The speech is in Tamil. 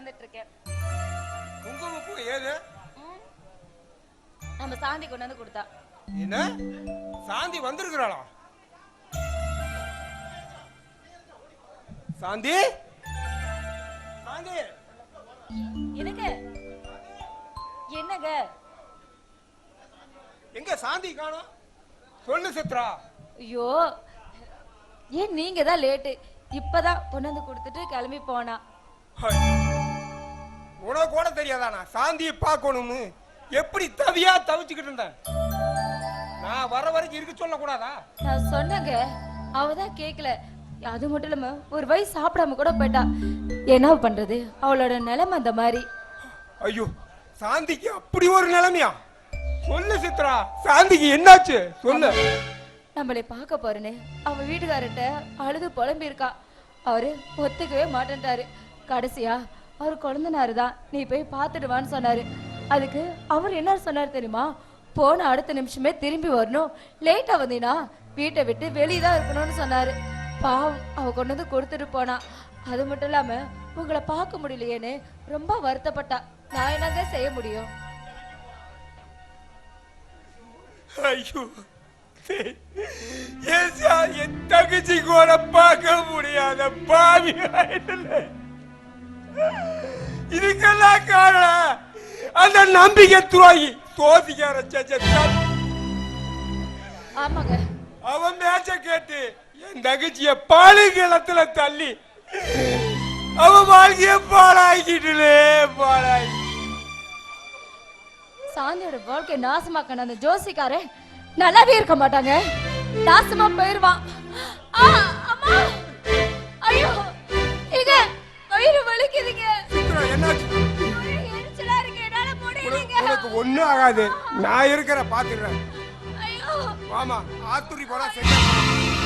கலந்துட்டு இருக்கேன் குங்குமப்பூ ஏது. நம்ம சாந்தி கொண்டு வந்து கொடுத்தா. என்ன? சாந்தி வந்திருக்கிறாளா? சாந்தி? சாந்தி! என்னங்க? என்னங்க? எங்க சாந்தி காணோம்? சொல்லு சித்ரா. ஐயோ ஏன் நீங்க தான் லேட்டு? இப்பதான் கொண்டு வந்து கொடுத்துட்டு கிளம்பி போனா. உனக்கு கூட தெரியாதானா? சாந்தியை பார்க்கணும்னு எப்படி தவியா தவிச்சுக்கிட்டு இருந்தேன்? நான் வர வரைக்கும் இருக்க சொல்லக்கூடாதா? நான் சொன்னேங்க. அவ தான் கேட்கல அது மட்டும் இல்லாம ஒரு வயசு சாப்பிடாம கூட போயிட்டா. என்ன பண்றது? அவளோட நிலைமை அந்த மாதிரி. ஐயோ சாந்திக்கு அப்படி ஒரு நிலைமையா? சொல்லு சித்ரா சாந்திக்கு என்னாச்சு? சொல்லு. நம்மளை பார்க்க போறேன்னு அவ வீட்டுக்காரர்கிட்ட அழுது புலம்பி இருக்கா அவரு ஒத்துக்கவே மாட்டேன்ட்டாரு. கடைசியா அவர் குழந்தனாரு தான் நீ போய் பார்த்துடுவான்னு சொன்னாரு. அதுக்கு அவர் என்ன சொன்னார் தெரியுமா? போன அடுத்த நிமிஷமே திரும்பி வரணும். லேட்டா வந்தீனா வீட்டை விட்டு வெளியே தான் இருக்கணும்னு சொன்னாரு. பாவம் அவ கொண்டு வந்து கொடுத்துட்டு போனா. அது மட்டும் இல்லாம உங்களை பார்க்க முடியலையேன்னு ரொம்ப வருத்தப்பட்டா. நான் என்னங்க செய்ய முடியும்? ஐயோ. என் தங்கச்சி கூட பார்க்க முடியாத பாவி இதுக்கெல்லாம் காரணம் அந்த நம்பிக்கை துரோகி சச்சத்தான் ஆமாங்க. அவன் பேச்ச கேட்டு என் தங்கச்சிய பாலு கிணத்துல தள்ளி அவன் வாழ்க்கைய பாழாக்கிட்டுலே பாழாக்கி. சாந்தியோட வாழ்க்கை நாசமாக்கான அந்த ஜோசிக்காரன் நல்லாவே இருக்க மாட்டாங்க. நாசமா போயிருவான். ஆ, அம்மா! ஒண்ணும் ஆகாது. நான் இருக்கிற பாத்துக்கிறேன். ஐயோ. வாமா ஆத்துரி போனா சரியா போயிடும்.